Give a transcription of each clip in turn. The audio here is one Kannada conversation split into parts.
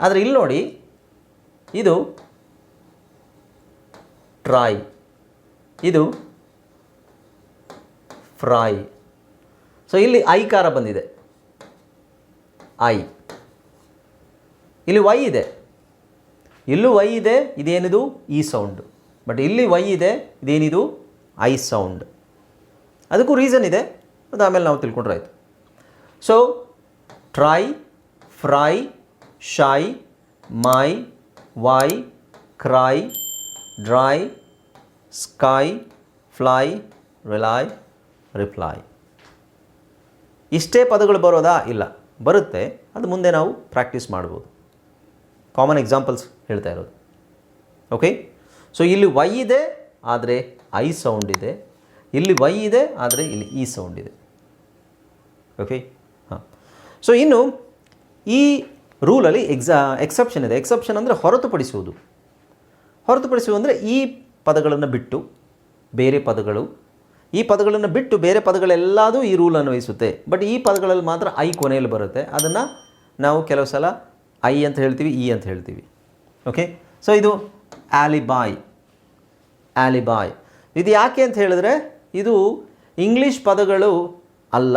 ಆದರೆ ಇಲ್ಲಿ ನೋಡಿ, ಇದು ಟ್ರಾಯ್ ಇದು ಫ್ರೈ ಸೊ ಇಲ್ಲಿ ಐಕಾರ ಬಂದಿದೆ. ಐ. ಇಲ್ಲಿ ವೈ ಇದೆ. ಇಲ್ಲೂ ವೈ ಇದೆ, ಇದೇನಿದು? ಇ ಸೌಂಡ್ ಬಟ್ ಇಲ್ಲಿ ವೈ ಇದೆ, ಇದೇನಿದು? ಐ ಸೌಂಡ್ ಅದಕ್ಕೂ ರೀಸನ್ ಇದೆ ಅದು ಆಮೇಲೆ ನಾವು ತಿಳ್ಕೊಂಡ್ರೆ ಆಯಿತು. So try fry shy my why, cry, dry, sky fly rely, reply. ಇಷ್ಟೇ ಪದಗಳು ಬರೋದಾ? ಇಲ್ಲ. ಬರುತ್ತೆ. ಅದು ಮುಂದೆ ನಾವು ಪ್ರಾಕ್ಟೀಸ್ ಮಾಡ್ಬೋದು. ಕಾಮನ್ ಎಕ್ಸಾಂಪಲ್ಸ್ ಹೇಳ್ತಾ ಇರೋದು. ಓಕೆ ಸೊ ಇಲ್ಲಿ ವೈ ಇದೆ ಆದರೆ ಐ ಸೌಂಡ್ ಇದೆ. ಇಲ್ಲಿ ವೈ ಇದೆ ಆದರೆ ಇಲ್ಲಿ ಇ ಸೌಂಡ್ ಇದೆ. ಓಕೆ ಹಾಂ. ಸೊ ಇನ್ನು ಈ ರೂಲಲ್ಲಿ ಎಕ್ಸಾ ಎಕ್ಸೆಪ್ಷನ್ ಇದೆ. ಎಕ್ಸೆಪ್ಷನ್ ಅಂದರೆ ಹೊರತುಪಡಿಸುವುದು. ಹೊರತುಪಡಿಸುವುದು ಅಂದರೆ ಈ ಪದಗಳನ್ನು ಬಿಟ್ಟು ಬೇರೆ ಪದಗಳು. ಈ ಪದಗಳನ್ನು ಬಿಟ್ಟು ಬೇರೆ ಪದಗಳೆಲ್ಲದೂ ಈ ರೂಲ್ ಅನ್ವಯಿಸುತ್ತೆ ಬಟ್ ಈ ಪದಗಳಲ್ಲಿ ಮಾತ್ರ ಐ ಕೊನೆಯಲ್ಲಿ ಬರುತ್ತೆ. ಅದನ್ನು ನಾವು ಕೆಲವು ಸಲ ಐ ಅಂತ ಹೇಳ್ತೀವಿ ಇ ಅಂತ ಹೇಳ್ತೀವಿ. ಓಕೆ ಸೊ ಇದು ಆಲಿಬಾಯ್ ಆಲಿಬಾಯ್ ಇದು ಯಾಕೆ ಅಂತ ಹೇಳಿದ್ರೆ, ಇದು ಇಂಗ್ಲೀಷ್ ಪದಗಳು ಅಲ್ಲ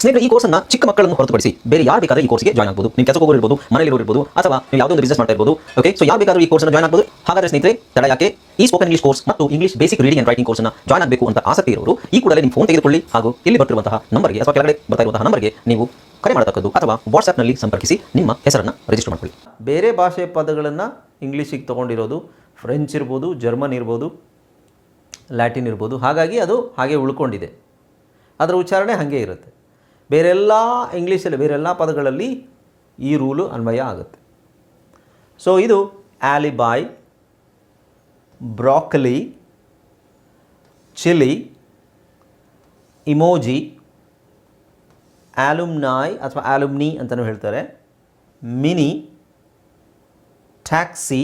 ಸ್ನೇಹಿತರೆ, ಈ ಕೋರ್ಸನ್ನ ಚಿಕ್ಕ ಮಕ್ಕಳನ್ನು ಹೊರತುಪಡಿಸಿ ಬೇರೆ ಯಾರು ಬೇಕಾದ್ರೆ ಈ ಕೋರ್ಸ್ಗೆ ಜಾಯ್ನ್ ಆಗಬಹುದು ನೀವು ಕೆಲಸಕ್ಕೆ ಹೋಗಿರ್ಬೋದು ಮನೆಯಲ್ಲಿ ಇರ್ಬೋದು, ಅಥವಾ ನೀವು ಯಾವುದೋ ಒಂದು ಬಿಸ್ನೆಸ್ ಮಾಡ್ತಾ ಇರ್ಬೋದು ಓಕೆ ಸೊ ಯಾರು ಬೇಕಾದ್ರೂ ಈ ಕೋರ್ಸ್ನ ಜಾಯ್ನ್ ಆಗಬಹುದು ಹಾಗಾದ್ರೆ ಸ್ನೇಹಿತರೆ, ತಡ ಯಾಕೆ? ಈ ಸ್ಪೋಕನ್ ಇಂಗ್ಲಿಷ್ ಕೋರ್ಸ್ ಮತ್ತು English basic reading and writing ಕೋರ್ಸ್ನ ಜಾಯ್ನ್ ಆಗಬೇಕು ಅಂತ ಆಸಕ್ತಿ ಇರೋರು, ಈ ಕೂಡಲೇ ನಿಮ್ಮ ಫೋನ್ ತೆಗೆದುಕೊಳ್ಳಿ ಹಾಗೂ ಇಲ್ಲಿ ಬರ್ತಿರುವಂತಹ ನಂಬರ್ಗೆ ಅಥವಾ ಕೆಳಗಡೆ ಬರ್ತಾ ಇರುವಂತಹ ನಂಬರ್ಗೆ ನೀವು ಕರೆ ಮಾಡತಕ್ಕದ್ದು ಅಥವಾ ವಾಟ್ಸ್ಆಪ್ನಲ್ಲಿ ಸಂಪರ್ಕಿಸಿ ನಿಮ್ಮ ಹೆಸರನ್ನು ರಿಜಿಸ್ಟರ್ ಮಾಡ್ಕೊಳ್ಳಿ. ಬೇರೆ ಭಾಷೆ ಪದಗಳನ್ನು ಇಂಗ್ಲೀಷಿಗೆ ತೊಗೊಂಡಿರೋದು ಫ್ರೆಂಚ್ ಇರ್ಬೋದು ಜರ್ಮನ್ ಇರ್ಬೋದು ಲ್ಯಾಟಿನ್ ಇರ್ಬೋದು, ಹಾಗಾಗಿ ಅದು ಹಾಗೆ ಉಳ್ಕೊಂಡಿದೆ. ಅದರ ಉಚ್ಚಾರಣೆ ಹಾಗೆ ಇರುತ್ತೆ. ಬೇರೆಲ್ಲ ಇಂಗ್ಲೀಷಲ್ಲಿ, ಬೇರೆಲ್ಲ ಪದಗಳಲ್ಲಿ ಈ ರೂಲು ಅನ್ವಯ ಆಗುತ್ತೆ. ಸೊ ಇದು ಆಲಿಬಾಯ್, ಬ್ರಾಕಲಿ, ಚಿಲಿ, ಇಮೋಜಿ, ಆಲುಮ್ನಾಯ್ ಅಥವಾ ಆಲುಮ್ನಿ ಅಂತಲೂ ಹೇಳ್ತಾರೆ, mini, taxi,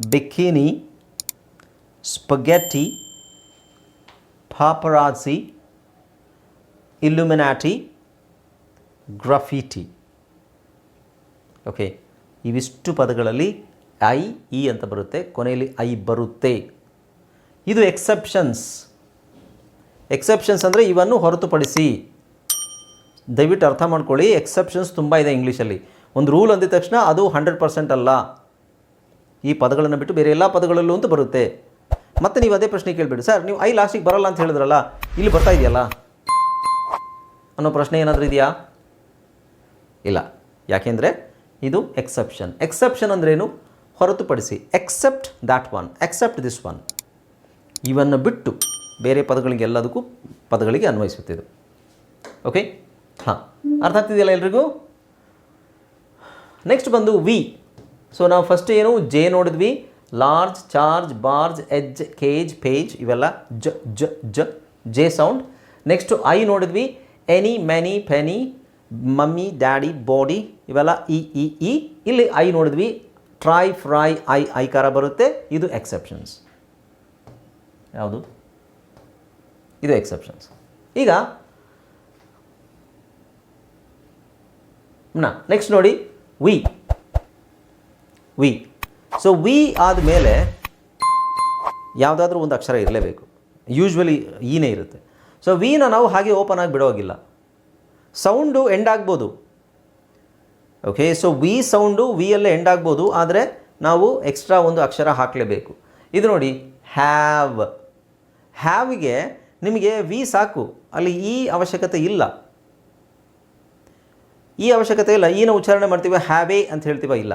bikini, spaghetti, paparazzi illuminati graffiti okay ಇವಿಷ್ಟು ಪದಗಳಲ್ಲಿ ಐ ಇ ಅಂತ ಬರುತ್ತೆ. ಕೊನೆಯಲ್ಲಿ ಐ ಬರುತ್ತೆ. ಇದು ಎಕ್ಸೆಪ್ಷನ್ಸ್ ಎಕ್ಸೆಪ್ಷನ್ಸ್ ಅಂದರೆ ಇವನ್ನು ಹೊರತುಪಡಿಸಿ. ದಯವಿಟ್ಟು ಅರ್ಥ ಮಾಡ್ಕೊಳ್ಳಿ. ಎಕ್ಸೆಪ್ಷನ್ಸ್ ತುಂಬ ಇದೆ ಇಂಗ್ಲೀಷಲ್ಲಿ. ಒಂದು ರೂಲ್ ಅಂದಿದ ತಕ್ಷಣ ಅದು ಹಂಡ್ರೆಡ್ ಪರ್ಸೆಂಟ್ ಅಲ್ಲ. ಈ ಪದಗಳನ್ನು ಬಿಟ್ಟು ಬೇರೆ ಎಲ್ಲ ಪದಗಳಲ್ಲೂ ಅಂತ ಬರುತ್ತೆ. ಮತ್ತೆ ನೀವು ಅದೇ ಪ್ರಶ್ನೆ ಕೇಳಬೇಡಿ. ಸರ್, ನೀವು ಐ ಲಾಸ್ಟಿಗೆ ಬರಲ್ಲ ಅಂತ ಹೇಳಿದ್ರಲ್ಲ, ಇಲ್ಲಿ ಬರ್ತಾ ಇದೆಯಲ್ಲ? ಅನ್ನೋ ಪ್ರಶ್ನೆ ಏನಾದರೂ ಇದೆಯಾ? ಇಲ್ಲ. ಯಾಕೆಂದರೆ ಇದು ಎಕ್ಸೆಪ್ಷನ್ ಎಕ್ಸೆಪ್ಷನ್ ಅಂದ್ರೇನು? ಹೊರತುಪಡಿಸಿ. Except that one except this one ಇವನ್ನು ಬಿಟ್ಟು ಬೇರೆ ಪದಗಳಿಗೆ ಎಲ್ಲದಕ್ಕೂ ಪದಗಳಿಗೆ ಅನ್ವಯಿಸುತ್ತಿದ್ದು. ಓಕೆ ಹಾಂ. ಅರ್ಥ ಆಗ್ತಿದೆಯಲ್ಲ ಎಲ್ರಿಗೂ? ನೆಕ್ಸ್ಟ್ ಬಂದು ವಿ ಸೊ ನಾವು ಫಸ್ಟ್ ಏನು? ಜೆ ನೋಡಿದ್ವಿ. Large charge barge edge cage page ಇವೆಲ್ಲ ಜ ಜ ಜ ಜೆ ಸೌಂಡ್ ನೆಕ್ಸ್ಟು ಐ ನೋಡಿದ್ವಿ. ಎನಿ ಮೆನಿ ಫೆನಿ ಮಮ್ಮಿ ಡ್ಯಾಡಿ ಬಾಡಿ ಇವೆಲ್ಲ ಇ ಇ ಇಲ್ಲಿ ಐ ನೋಡಿದ್ವಿ. ಟ್ರೈ ಫ್ರೈ ಐ ಐಕಾರ ಬರುತ್ತೆ. ಇದು ಎಕ್ಸೆಪ್ಷನ್ಸ್ ಯಾವುದು? ಇದು ಎಕ್ಸೆಪ್ಷನ್ಸ್ ಈಗ ನಾ ನೆಕ್ಸ್ಟ್ ನೋಡಿ. ವಿ ವಿ ಸೊ ವಿ ಆದಮೇಲೆ, ಯಾವುದಾದ್ರೂ ಒಂದು ಅಕ್ಷರ ಇರಲೇಬೇಕು. ಯೂಶ್ವಲಿ ಈನೇ ಇರುತ್ತೆ. ಸೊ ವಿನ ನಾವು ಹಾಗೆ ಓಪನ್ ಆಗಿ ಬಿಡೋಗಿಲ್ಲ. ಸೌಂಡು ಎಂಡ್ ಆಗ್ಬೋದು. Okay so V sound V ಅಲ್ಲೇ ಎಂಡ್ ಆಗ್ಬೋದು, ಆದರೆ ನಾವು ಎಕ್ಸ್ಟ್ರಾ ಒಂದು ಅಕ್ಷರ ಹಾಕಲೇಬೇಕು. ಇದು ನೋಡಿ ಹ್ಯಾವ್ ಹ್ಯಾವ್ಗೆ ನಿಮಗೆ ವಿ ಸಾಕು. ಅಲ್ಲಿ ಈ ಅವಶ್ಯಕತೆ ಇಲ್ಲ. ಈ ಅವಶ್ಯಕತೆ ಇಲ್ಲ. ಈನ ಉಚ್ಚಾರಣೆ ಮಾಡ್ತೀವಿ ಹ್ಯಾವೇ ಅಂತ ಹೇಳ್ತೀವ ಇಲ್ಲ.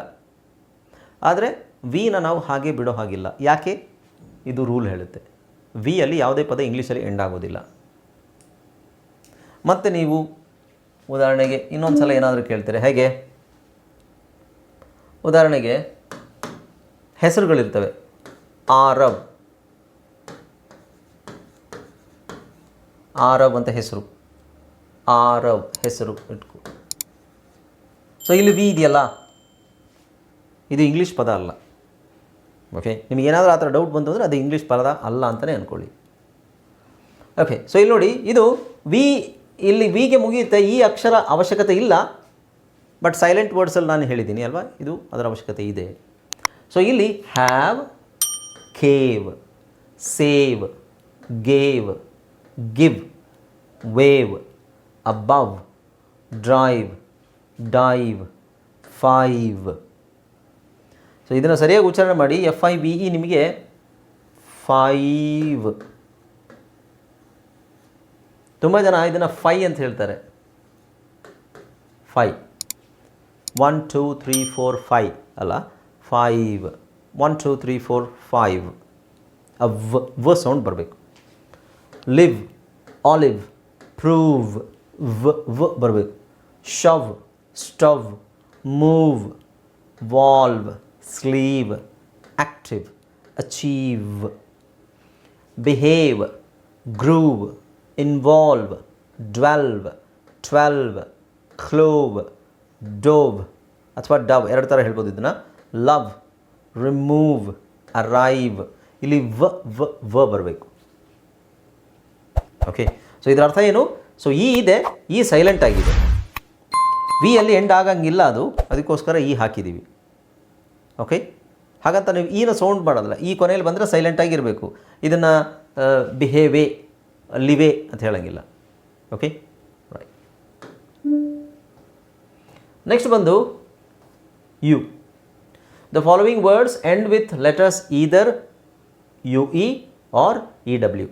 ಆದರೆ ವಿನ ನಾವು ಹಾಗೆ ಬಿಡೋ ಹಾಗಿಲ್ಲ. ಯಾಕೆ? ಇದು ರೂಲ್ ಹೇಳುತ್ತೆ. ವಿ ಅಲ್ಲಿ ಯಾವುದೇ ಪದ ಇಂಗ್ಲೀಷಲ್ಲಿ ಎಂಡ್ ಆಗೋದಿಲ್ಲ. ಮತ್ತು ನೀವು ಉದಾಹರಣೆಗೆ ಇನ್ನೊಂದು ಸಲ ಏನಾದರೂ ಕೇಳ್ತೀರಿ. ಹೇಗೆ? ಉದಾಹರಣೆಗೆ ಹೆಸರುಗಳಿರ್ತವೆ. ಆರಬ್. ಆರಬ್ ಅಂತ ಹೆಸರು. ಆರಬ್ ಹೆಸರು ಇಟ್ಕೊ. ಸೊ ಇಲ್ಲಿ ವಿ ಇದೆಯಲ್ಲ? ಇದು ಇಂಗ್ಲೀಷ್ ಪದ ಅಲ್ಲ. ಓಕೆ ನಿಮಗೆ ಏನಾದರೂ ಆ ಥರ ಡೌಟ್ ಬಂತು ಅಂದರೆ ಅದು ಇಂಗ್ಲೀಷ್ ಪದ ಅಲ್ಲ ಅಂತಲೇ ಅಂದ್ಕೊಳ್ಳಿ ಓಕೆ ಸೊ ಇಲ್ಲಿ ನೋಡಿ, ಇದು ವಿ ಇಲ್ಲಿ ವಿಗೆ ಮುಗಿಯುತ್ತೆ ಈ ಅಕ್ಷರ ಅವಶ್ಯಕತೆ ಇಲ್ಲ ಬಟ್ ಸೈಲೆಂಟ್ ವರ್ಡ್ಸಲ್ಲಿ ನಾನು ಹೇಳಿದ್ದೀನಿ ಅಲ್ವಾ? ಇದು ಅದರ ಅವಶ್ಯಕತೆ ಇದೆ. ಸೊ ಇಲ್ಲಿ have ಖೇವ್ save gave give wave above drive dive five so ಇದನ್ನು ಸರಿಯಾಗಿ ಉಚ್ಚಾರಣೆ ಮಾಡಿ ಎಫ್ ಐ ವಿ ಇ ನಿಮಗೆ ಫೈವ್ ತುಂಬ ಜನ ಇದನ್ನು ಫೈ ಅಂತ ಹೇಳ್ತಾರೆ. Five. One two three four five ಅಲ್ಲ? Five one two three four five ಅ ವ ವ ಸೌಂಡ್ ಬರಬೇಕು. ಲಿವ್ ಆಲಿವ್ ಪ್ರೂವ್ ವ ವ ಬರಬೇಕು. Shove stove move valve sleeve active achieve behave groove involve delve twelve clove, dove. ಅಥವಾ ಡವ್ ಎರಡು ಥರ ಹೇಳ್ಬೋದು ಇದನ್ನು. ಲವ್ ರಿಮೂವ್ ಅರೈವ್ ಇಲ್ಲಿ ವ ವ ವ ಬರಬೇಕು. ಓಕೆ ಸೊ ಇದರ ಅರ್ಥ ಏನು? ಸೊ ಈ ಇದೆ ಈ ಸೈಲೆಂಟ್ ಆಗಿದೆ. ವಿ ಅಲ್ಲಿ ಎಂಡ್ ಆಗಂಗಿಲ್ಲ ಅದು. ಅದಕ್ಕೋಸ್ಕರ ಈ ಹಾಕಿದ್ದೀವಿ ಓಕೆ ಹಾಗಂತ ನೀವು ಈನ ಸೌಂಡ್ ಮಾಡೋದಿಲ್ಲ ಈ ಕೊನೆಯಲ್ಲಿ ಬಂದರೆ ಆಗಿರಬೇಕು. ಇದನ್ನು ಬಿಹೇವೇ ಲಿವೆ ಅಂತ ಹೇಳಂಗಿಲ್ಲ. ಓಕೆ ರೈಟ್ ನೆಕ್ಸ್ಟ್ ಬಂದು U the following words end with letters either U E or E W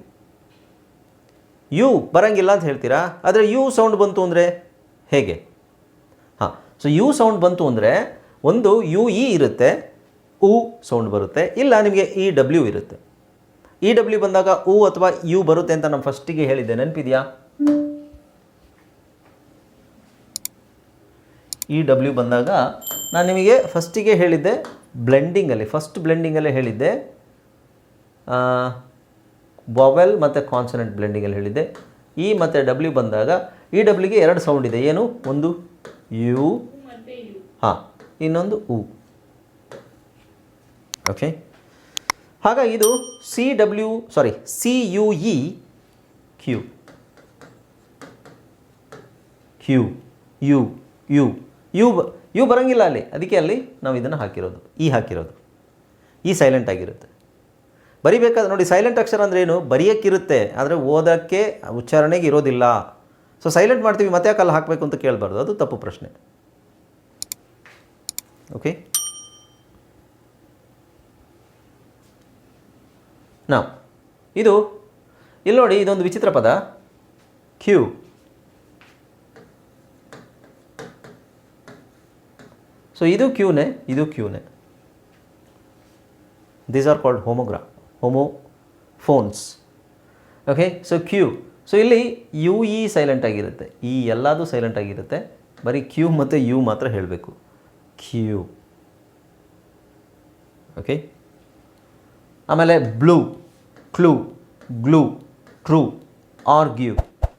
U ಬರಂಗಿಲ್ಲ ಅಂತ ಹೇಳ್ತೀರಾ? ಆದರೆ ಯು ಸೌಂಡ್ ಬಂತು ಅಂದರೆ ಹೇಗೆ? ಹಾಂ ಸೊ ಯು ಸೌಂಡ್ ಬಂತು ಅಂದರೆ ಒಂದು ಯು ಇ ಇರುತ್ತೆ ಉ ಸೌಂಡ್ ಬರುತ್ತೆ, ಇಲ್ಲ ನಿಮಗೆ ಇ ಡಬ್ಲ್ಯೂ ಇರುತ್ತೆ. ಇ ಡಬ್ಲ್ಯೂ ಬಂದಾಗ ಉ ಅಥವಾ ಯು ಬರುತ್ತೆ ಅಂತ ನಾನು ಫಸ್ಟಿಗೆ ಹೇಳಿದ್ದೆ. ನೆನಪಿದೆಯಾ? ಇ ಡಬ್ಲ್ಯೂ ಬಂದಾಗ ನಾನು ನಿಮಗೆ ಫಸ್ಟಿಗೆ ಹೇಳಿದ್ದೆ ಬ್ಲೆಂಡಿಂಗಲ್ಲಿ ಫಸ್ಟ್ ಬ್ಲೆಂಡಿಂಗಲ್ಲೇ ಹೇಳಿದ್ದೆ. ಬೊವೆಲ್ ಮತ್ತು ಕಾನ್ಸನೆಂಟ್ ಬ್ಲೆಂಡಿಂಗಲ್ಲಿ ಹೇಳಿದ್ದೆ. ಇ ಮತ್ತು ಡಬ್ಲ್ಯೂ ಬಂದಾಗ ಇ ಡಬ್ಲ್ಯೂಗೆ ಎರಡು ಸೌಂಡ್ ಇದೆ. ಏನು? ಒಂದು ಯು ಹಾಂ ಇನ್ನೊಂದು ಉ ಓಕೆ ಹಾಗಾಗಿ ಇದು C W sorry C U E Q Q U U U ಬ ಯು ಬರೋಂಗಿಲ್ಲ ಅಲ್ಲಿ. ಅದಕ್ಕೆ ಅಲ್ಲಿ ನಾವು ಇದನ್ನು ಹಾಕಿರೋದು. ಈ ಹಾಕಿರೋದು. ಈ ಸೈಲೆಂಟ್ ಆಗಿರುತ್ತೆ. ಬರಿಬೇಕಾದ್ರೆ ನೋಡಿ ಸೈಲೆಂಟ್ ಅಕ್ಷರ ಅಂದರೆ ಏನು? ಬರೆಯೋಕ್ಕಿರುತ್ತೆ. ಆದರೆ ಓದೋಕ್ಕೆ ಉಚ್ಚಾರಣೆಗೆ ಇರೋದಿಲ್ಲ. ಸೊ ಸೈಲೆಂಟ್ ಮಾಡ್ತೀವಿ, ಮತ್ತೆ ಯಾಕೆ ಅಲ್ಲಿ ಹಾಕಬೇಕು ಅಂತ ಕೇಳಬಾರ್ದು? ಅದು ತಪ್ಪು ಪ್ರಶ್ನೆ. ಓಕೆ ನಾವು ಇದು, ಇಲ್ಲಿ ನೋಡಿ ಇದೊಂದು ವಿಚಿತ್ರ ಪದ. ಕ್ಯೂ ಸೊ ಇದು ಕ್ಯೂನೇ ಇದು ಕ್ಯೂನೇ these are called ಹೋಮೋಗ್ರಾ homophones okay so Q so ಇಲ್ಲಿ ಯು ಇ ಸೈಲೆಂಟ್ ಆಗಿರುತ್ತೆ. ಈ ಎಲ್ಲದೂ ಸೈಲೆಂಟ್ ಆಗಿರುತ್ತೆ. ಬರೀ ಕ್ಯೂ ಮತ್ತು ಯು ಮಾತ್ರ ಹೇಳಬೇಕು. ಕ್ಯೂ ಓಕೆ ಆಮೇಲೆ blue, clue, glue, true, argue,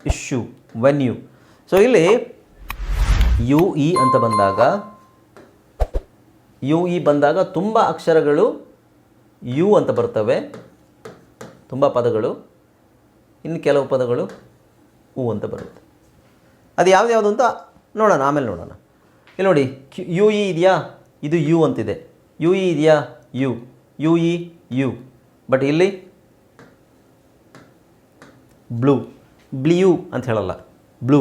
issue, venue. So ಇಲ್ಲಿ ಯು ಇ ಅಂತ ಬಂದಾಗ ಯು ಇ ಬಂದಾಗ ತುಂಬ ಅಕ್ಷರಗಳು ಯು ಅಂತ ಬರ್ತವೆ. ತುಂಬ ಪದಗಳು. ಇನ್ನು ಕೆಲವು ಪದಗಳು ಉ ಅಂತ ಬರುತ್ತೆ. ಅದು ಯಾವ್ದು ಯಾವುದು ಅಂತ ನೋಡೋಣ, ಆಮೇಲೆ ನೋಡೋಣ. ಇಲ್ಲಿ ನೋಡಿ ಯು ಇ ಇದೆಯಾ? ಇದು ಯು ಅಂತಿದೆ. ಯು ಇ ಇದೆಯಾ? U U E U but ಇಲ್ಲಿ ಬ್ಲೂ ಬ್ಲಿಯು ಅಂತ ಹೇಳಲ್ಲ. ಬ್ಲೂ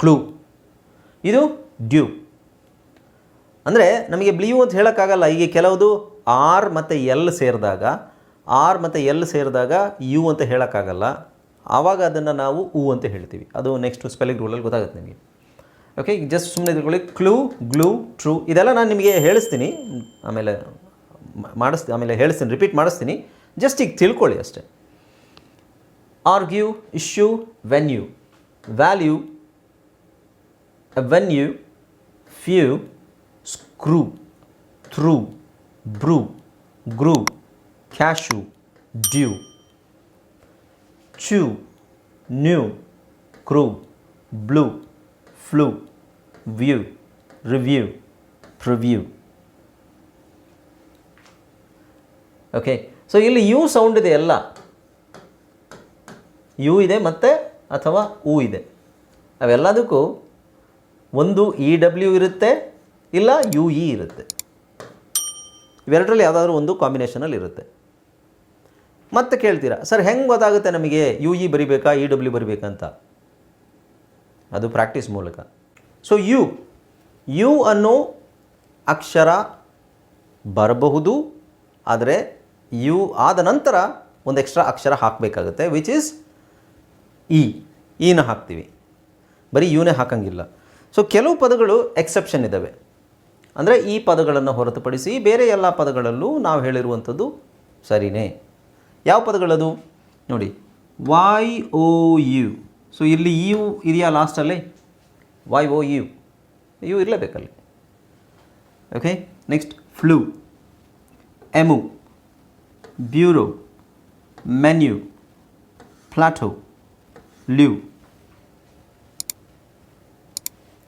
ಕ್ಲೂ ಇದು ಡ್ಯೂ ಅಂದರೆ ನಮಗೆ ಬ್ಲಿಯು ಅಂತ ಹೇಳೋಕ್ಕಾಗಲ್ಲ. ಈಗ ಕೆಲವುದು ಆರ್ ಮತ್ತು ಎಲ್ ಸೇರಿದಾಗ ಆರ್ ಮತ್ತು ಎಲ್ ಸೇರಿದಾಗ ಯು ಅಂತ ಹೇಳೋಕ್ಕಾಗಲ್ಲ. ಆವಾಗ ಅದನ್ನು ನಾವು ಉ ಅಂತ ಹೇಳ್ತೀವಿ. ಅದು ನೆಕ್ಸ್ಟ್ ಸ್ಪೆಲ್ಲಿಂಗ್ ರೂಲಲ್ಲಿ ಗೊತ್ತಾಗುತ್ತೆ ನಿಮಗೆ. ಓಕೆ ಜಸ್ಟ್ ಸುಮ್ಮನೆ ತಿಳ್ಕೊಳ್ಳಿ ಕ್ಲೂ ಗ್ಲೂ ಟ್ರೂ ಇದೆಲ್ಲ ನಾನು ನಿಮಗೆ ಹೇಳಿಸ್ತೀನಿ. ಆಮೇಲೆ ಮಾಡಿಸ್ತೀನಿ ಆಮೇಲೆ ಹೇಳಿಸ್ತೀನಿ ರಿಪೀಟ್ ಮಾಡಿಸ್ತೀನಿ. ಜಸ್ಟ್ ಈಗ ತಿಳ್ಕೊಳ್ಳಿ ಅಷ್ಟೇ. Argue issue venue value venue few screw through brew grew cashew due chew new crew blue flu view review preview okay so ಇಲ್ಲಿ ಯು ಸೌಂಡ್ ಇದೆ ಎಲ್ಲ. ಯು ಇದೆ ಮತ್ತು ಅಥವಾ ಉ ಇದೆ. ಅವೆಲ್ಲದಕ್ಕೂ ಒಂದು ಇ ಡಬ್ಲ್ಯೂ ಇರುತ್ತೆ, ಇಲ್ಲ ಯು ಇ ಇರುತ್ತೆ. ಇವೆರಡರಲ್ಲಿ ಯಾವುದಾದ್ರೂ ಒಂದು ಕಾಂಬಿನೇಷನಲ್ಲಿ ಇರುತ್ತೆ. ಮತ್ತೆ ಕೇಳ್ತೀರಾ, ಸರ್, ಹೆಂಗೆ ಗೊತ್ತಾಗುತ್ತೆ ನಮಗೆ ಯು ಇ ಬರಿಬೇಕಾ ಇ ಡಬ್ಲ್ಯೂ ಬರಿಬೇಕಂತ? ಅದು ಪ್ರಾಕ್ಟೀಸ್ ಮೂಲಕ. ಸೊ ಯು ಯು ಅನ್ನೋ ಅಕ್ಷರ ಬರಬಹುದು, ಆದರೆ ಯು ಆದ ನಂತರ ಒಂದು ಎಕ್ಸ್ಟ್ರಾ ಅಕ್ಷರ ಹಾಕಬೇಕಾಗುತ್ತೆ ವಿಚ್ ಈಸ್ ಇ ಇನ ಹಾಕ್ತೀವಿ. ಬರೀ ಯುನೇ ಹಾಕಂಗಿಲ್ಲ. ಸೊ ಕೆಲವು ಪದಗಳು ಎಕ್ಸೆಪ್ಷನ್ ಇದ್ದಾವೆ ಅಂದರೆ ಈ ಪದಗಳನ್ನು ಹೊರತುಪಡಿಸಿ ಬೇರೆ ಎಲ್ಲ ಪದಗಳಲ್ಲೂ ನಾವು ಹೇಳಿರುವಂಥದ್ದು ಸರಿನೇ. ಯಾವ ಪದಗಳದು? ನೋಡಿ ವಾಯ್ ಓ ಯು ಸೊ ಇಲ್ಲಿ ಯು ಇದೆಯಾ ಲಾಸ್ಟಲ್ಲಿ Y O U U ಇರಲೇಬೇಕಲ್ಲಿ. Okay next flu emu bureau menu, plateau lieu.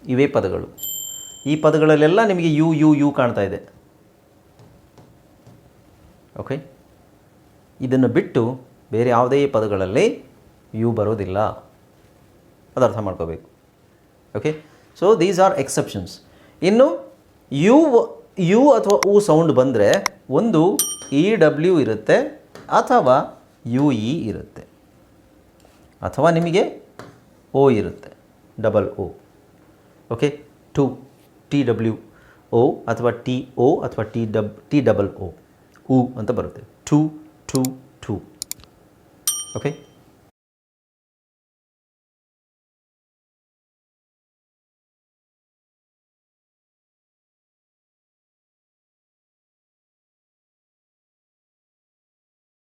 ಇವೇ ಪದಗಳು. ಈ ಪದಗಳಲ್ಲೆಲ್ಲ ನಿಮಗೆ ಯು ಯು ಯು ಕಾಣ್ತಾ ಇದೆ. ಓಕೆ? ಇದನ್ನು ಬಿಟ್ಟು ಬೇರೆ ಯಾವುದೇ ಪದಗಳಲ್ಲಿ ಯು ಬರೋದಿಲ್ಲ. ಅದು ಅರ್ಥ ಮಾಡ್ಕೋಬೇಕು. Okay? So these are exceptions ಇನ್ನು ಯು ಯು ಅಥವಾ ಉ ಸೌಂಡ್ ಬಂದರೆ ಒಂದು ಇ ಡಬ್ಲ್ಯೂ ಇರುತ್ತೆ ಅಥವಾ ಯು ಇ ಇರುತ್ತೆ. ಅಥವಾ ನಿಮಗೆ ಓ ಇರುತ್ತೆ, double O. Okay two, T W, O ಅಥವಾ ಟಿ ಓ ಅಥವಾ ಟಿ ಡಬ್, ಟಿ ಡಬಲ್ ಓ, ಉ ಅಂತ ಬರುತ್ತೆ. To to to. ಓಕೆ